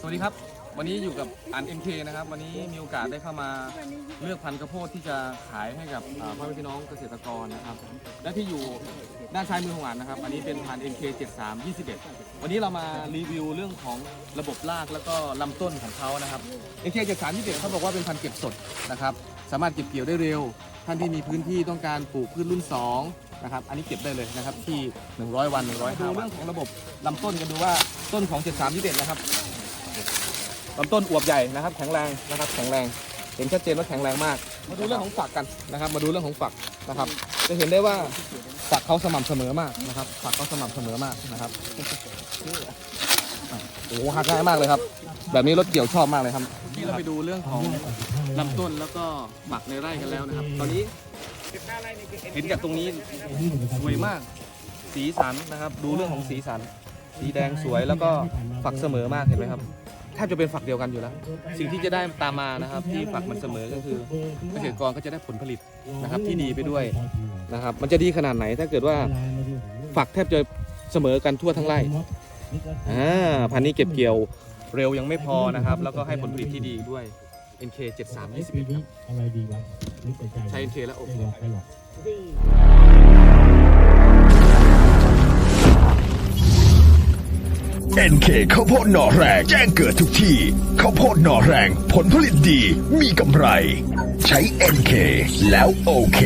สวัสดีครับ วันนี้อยู่กับอัน MK นะครับ วันนี้มีโอกาสได้เข้ามาเลือกพันธุ์ข้าวโพดที่จะขายให้กับอ่าพ่อแม่พี่น้องเกษตรกรนะครับ และที่อยู่ด้านซ้ายมือของอันนะครับ อันนี้เป็นพันธุ์ MK 73 21 วันนี้เรามารีวิวเรื่องของระบบรากแล้วก็ลำต้นของเขานะครับ MK 73 21เขาบอกว่าเป็นพันธุ์เก็บสดนะครับ สามารถเก็บเกี่ยวได้เร็ว ท่านที่มีพื้นที่ต้องการปลูกพืชรุ่น2นะครับ อันนี้เก็บได้เลยนะครับที่ 100 วัน 105วันดูเรื่องของระบบลำต้นกันดูว่าต้นของ 73 21นะครับ ลำต้นอวบใหญ่นะครับ แข็งแรงนะครับ แข็งแรง เห็นชัดเจนว่าแข็งแรงมาก มาดูเรื่องของฝักกันนะครับ มาดูเรื่องของฝักนะครับ จะเห็นได้ว่าฝักเขาสม่ำเสมอมากนะครับ ฝักเขาสม่ำเสมอมากนะครับโอ้โหหักง่ายมากเลยครับ แบบนี้รถเกี่ยวชอบมากเลยครับ ที่เราไปดูเรื่องของลำต้นแล้วก็ฝักในไร่กันแล้วนะครับ ตอนนี้เห็นจากตรงนี้สวยมาก สีสันนะครับ ดูเรื่องของสีสัน สีแดงสวยแล้วก็ฝักเสมอมากเห็นไหมครับแทบจะเป็นฝักเดียวกันอยู่แล้ว สิ่งที่จะได้ตามมานะครับ ที่ฝักมันเสมอก็คือเกษตรกรก็จะได้ผลผลิตนะครับ ที่ดีไปด้วยนะครับ มันจะดีขนาดไหนถ้าเกิดว่าฝักแทบจะเสมอกันทั่วทั้งไร่อ่าพันธุ์นี้เก็บเกี่ยวเร็วยังไม่พอนะครับ แล้วก็ให้ผลผลิตที่ดีด้วย NK 73 21ครับอะไรดีวะในใจใช้ NK แล้วโอเค NK ข้าวโพดหน่อแรงแจ้งเกิดทุกที่ข้าวโพดหน่อแรง ผลผลิตดีมีกำไร ใช้ NK แล้วโอเค